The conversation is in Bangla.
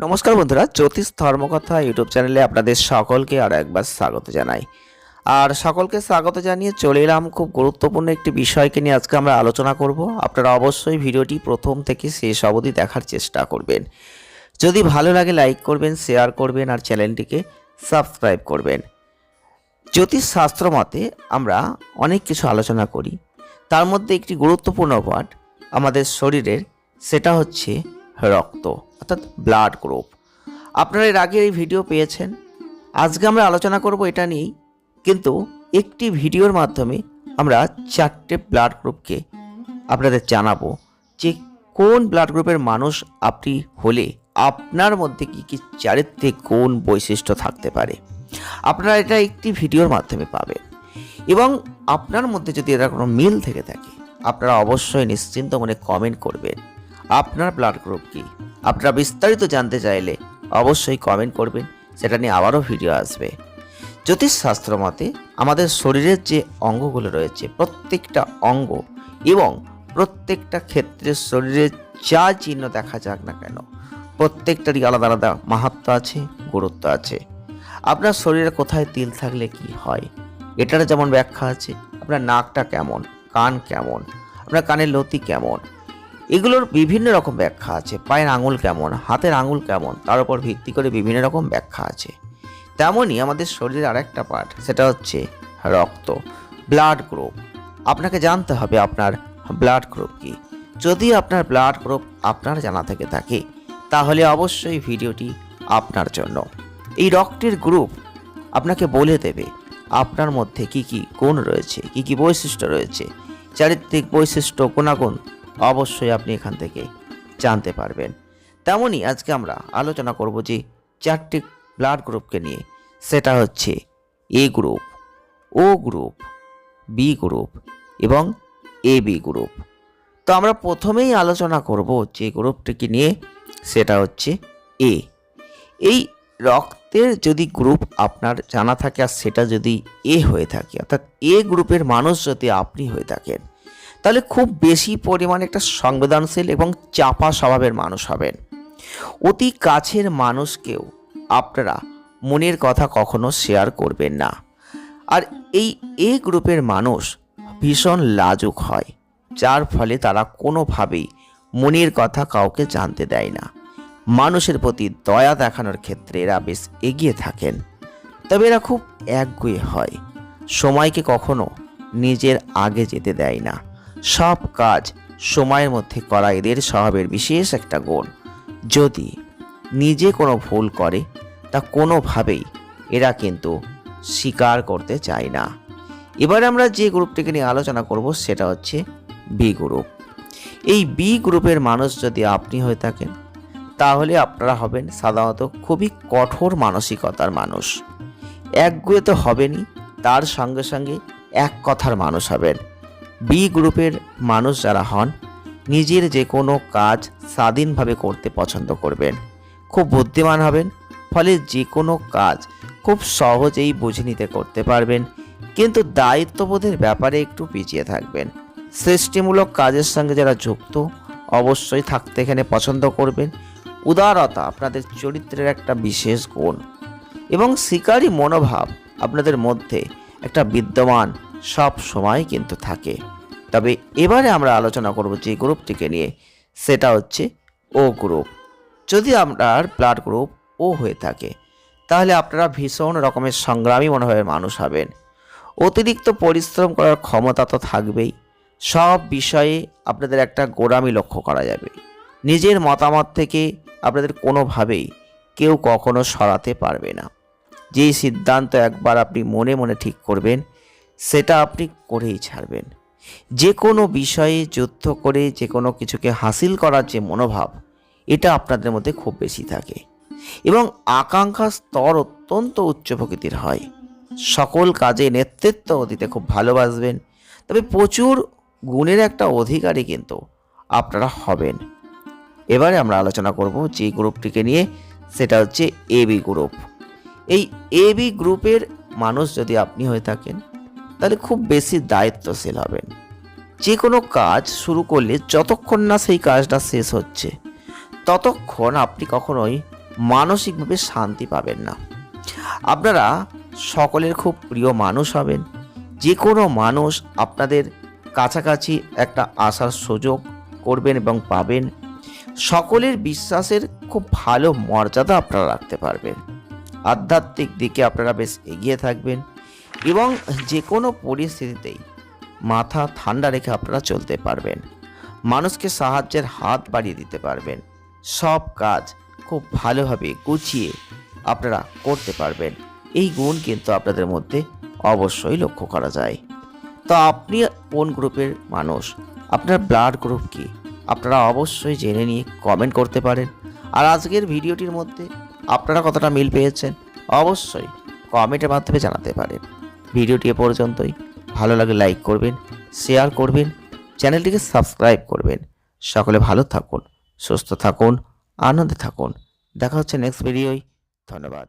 নমস্কার বন্ধুরা, জ্যোতিষ ধর্মকথা ইউটিউব চ্যানেলে আপনাদের সকলকে আর একবার স্বাগত জানাই। আর সকলকে স্বাগত জানিয়ে চলে এলাম খুব গুরুত্বপূর্ণ একটি বিষয়কে নিয়ে আজকে আমরা আলোচনা করব। আপনারা অবশ্যই ভিডিওটি প্রথম থেকে শেষ অবধি দেখার চেষ্টা করবেন। যদি ভালো লাগে লাইক করবেন, শেয়ার করবেন আর চ্যানেলটিকে সাবস্ক্রাইব করবেন। জ্যোতিষ শাস্ত্র মতে আমরা অনেক কিছু আলোচনা করি। তার মধ্যে একটি গুরুত্বপূর্ণ পাঠ আমাদের শরীরের, সেটা হচ্ছে রক্ত, অর্থাৎ ব্লাড গ্রুপ আপনারা এর আগে এই ভিডিও পেয়েছেন। আজকে আমরা আলোচনা করব এটা নিয়েই। কিন্তু একটি ভিডিওর মাধ্যমে আমরা চারটে ব্লাড গ্রুপকে আপনাদের জানাব যে কোন ব্লাড গ্রুপের মানুষ আপনি হলে আপনার মধ্যে কি কি চারিত্রিক গুণ, বৈশিষ্ট্য থাকতে পারে। আপনারা এটা একটি ভিডিওর মাধ্যমে পাবেন। এবং আপনার মধ্যে যদি এটা কোনো মিল থেকে থাকে, আপনারা অবশ্যই নিশ্চিন্ত মনে কমেন্ট করবেন। আপনার ব্লাড গ্রুপ কি? আপনারা বিস্তারিত জানতে চাইলে অবশ্যই কমেন্ট করবেন, সেটা নিয়ে আবারও ভিডিও আসবে। জ্যোতিষশাস্ত্র মতে, আমাদের শরীরের যে অঙ্গগুলো রয়েছে, প্রত্যেকটা অঙ্গ এবং প্রত্যেকটা ক্ষেত্রে শরীরের যা চিহ্ন দেখা যাক না কেন, প্রত্যেকটারই আলাদা আলাদা মাহাত্ম আছে, গুরুত্ব আছে। আপনার শরীরে কোথায় তিল থাকলে কি হয়? এটার যেমন ব্যাখ্যা আছে, আপনার নাকটা কেমন, কান কেমন, আপনার কানের লতি কেমন এগুলোর বিভিন্ন রকম ব্যাখ্যা আছে। পায়ের আঙুল কেমন? হাতের আঙুল কেমন? তার উপর ভিত্তি করে বিভিন্ন রকম ব্যাখ্যা আছে। তেমনই আমাদের শরীরের আরেকটা পার্ট সেটা হচ্ছে রক্ত ব্লাড গ্রুপ আপনাকে জানতে হবে আপনার ব্লাড গ্রুপ কি। যদি আপনার ব্লাড গ্রুপ আপনার জানা থেকে থাকে, তাহলে অবশ্যই ভিডিওটি আপনার জন্য। এই রক্তের গ্রুপ আপনাকে বলে দেবে আপনার মধ্যে কি কি গুণ রয়েছে, কি কি বৈশিষ্ট্য রয়েছে। চারিত্রিক বৈশিষ্ট্য, গুণাগুণ অবশ্যই আপনি এখান থেকে জানতে পারবেন। তেমনই আজকে আমরা আলোচনা করব যে চারটি ব্লাড গ্রুপকে নিয়ে। সেটা হচ্ছে A group, O group, B group এবং এ বি গ্রুপ। তো আমরা প্রথমেই আলোচনা করব যে গ্রুপটিকে নিয়ে, সেটা হচ্ছে এ। এই রক্তের যদি গ্রুপ আপনার জানা থাকে আর সেটা যদি এ হয়ে থাকে, অর্থাৎ এ গ্রুপের মানুষ যদি আপনি হয়ে থাকেন তাহলে খুব বেশি পরিমাণে একটা সংবেদনশীল এবং চাপা স্বভাবের মানুষ হবেন। অতি কাছের মানুষকেও আপনারা মনের কথা কখনো শেয়ার করবেন না। আর এই এ গ্রুপের মানুষ ভীষণ লাজুক হয়, যার ফলে তারা কোনোভাবেই মনের কথা কাউকে জানতে দেয় না। মানুষের প্রতি দয়া দেখানোর ক্ষেত্রে এরা বেশ এগিয়ে থাকেন। তবে এরা খুব একগুয়ে হয়, সময়কে কখনো নিজের আগে যেতে দেয় না। সব কাজ সময়ের মধ্যে করা এদের স্বভাবের বিশেষ একটা গুণ। যদি নিজে কোনো ভুল করে, তা কোনোভাবেই এরা কিন্তু স্বীকার করতে চায় না। এবার আমরা যে গ্রুপটিকে নিয়ে আলোচনা করব, সেটা হচ্ছে বি গ্রুপ। এই বি গ্রুপের মানুষ যদি আপনি হয়ে থাকেন, তাহলে আপনারা হবেন সাধারণত খুবই কঠোর মানসিকতার মানুষ। একগুয়ে তো হবেনই, তার সঙ্গে সঙ্গে এক কথার মানুষ হবেন। বি গ্রুপের মানুষ যারা হন, নিজের যে কোনো কাজ স্বাধীনভাবে করতে পছন্দ করবেন। খুব বুদ্ধিমান হবেন, ফলে যে কোনো কাজ খুব সহজেই বুঝে নিতে করতে পারবেন, কিন্তু দায়িত্ববোধের ব্যাপারে একটু পিছিয়ে থাকবেন। সৃষ্টিমূলক কাজের সঙ্গে যারা যুক্ত, অবশ্যই থাকতে এখানে পছন্দ করবেন। উদারতা আপনাদের চরিত্রের একটা বিশেষ গুণ এবং শিকারী মনোভাব আপনাদের মধ্যে একটা বিদ্যমান সব সময় কিন্তু থাকে। তবে এবারে আমরা আলোচনা করব যে গ্রুপটিকে নিয়ে, সেটা হচ্ছে ও গ্রুপ যদি আপনার ব্লাড গ্রুপ ও হয়ে থাকে, তাহলে আপনারা ভীষণ রকমের সংগ্রামী মনোভাবের মানুষ হবেন। অতিরিক্ত পরিশ্রম করার ক্ষমতা তো থাকবেই। সব বিষয়ে আপনাদের একটা গোড়ামি লক্ষ্য করা যাবে। নিজের মতামত থেকে আপনাদের কোনোভাবেই কেউ কখনো সরাতে পারবে না। যেই সিদ্ধান্ত একবার আপনি মনে মনে ঠিক করবেন সেটা আপনি করেই ছাড়বেন। যে কোনো বিষয়ে যুদ্ধ করে যে কোনো কিছুকে হাসিল করার যে মনোভাব, এটা আপনাদের মধ্যে খুব বেশি থাকে। এবং আকাঙ্ক্ষার স্তর অত্যন্ত উচ্চ প্রকৃতির হয়। সকল কাজে নেতৃত্ব দিতে খুব ভালোবাসবেন। তবে প্রচুর গুণের একটা অধিকারী কিন্তু আপনারা হবেন। এবারে আমরা আলোচনা করব যে গ্রুপটিকে নিয়ে, সেটা হচ্ছে এবি গ্রুপ। এই এবি গ্রুপের মানুষ যদি আপনি হয়ে থাকেন তাহলে খুব বেশি দায়িত্বশীল হবেন। যে কোনো কাজ শুরু করলে যতক্ষণ না সেই কাজটা শেষ হচ্ছে, ততক্ষণ আপনি কখনোই মানসিকভাবে শান্তি পাবেন না। আপনারা সকলের খুব প্রিয় মানুষ হবেন। যে কোনো মানুষ আপনাদের কাছাকাছি একটা আসার সুযোগ করবেন এবং পাবেন। সকলের বিশ্বাসের খুব ভালো মর্যাদা আপনারা রাখতে পারবেন। আধ্যাত্মিক দিকে আপনারা বেশ এগিয়ে থাকবেন। এবং যে কোনো পরিস্থিতিতেই মাথা ঠান্ডা রেখে আপনারা চলতে পারবেন। মানুষকে সাহায্যের হাত বাড়িয়ে দিতে পারবেন। সব কাজ খুব ভালোভাবে গুছিয়ে আপনারা করতে পারবেন। এই গুণ কিন্তু আপনাদের মধ্যে অবশ্যই লক্ষ্য করা যায়। তো আপনি কোন গ্রুপের মানুষ? আপনার ব্লাড গ্রুপ কি? আপনারা অবশ্যই জেনে নিয়ে কমেন্ট করতে পারেন। আর আজকের ভিডিওটির মধ্যে আপনারা কতটা মিল পেয়েছেন? অবশ্যই কমেন্টের মাধ্যমে জানাতে পারেন। ভিডিওটি এ পর্যন্তই। ভালো লাগে লাইক করবেন শেয়ার করবেন, চ্যানেলটিকে সাবস্ক্রাইব করবেন। সকলে ভালো থাকুন, সুস্থ থাকুন, আনন্দে থাকুন। দেখা হচ্ছে নেক্সট ভিডিওয় ধন্যবাদ।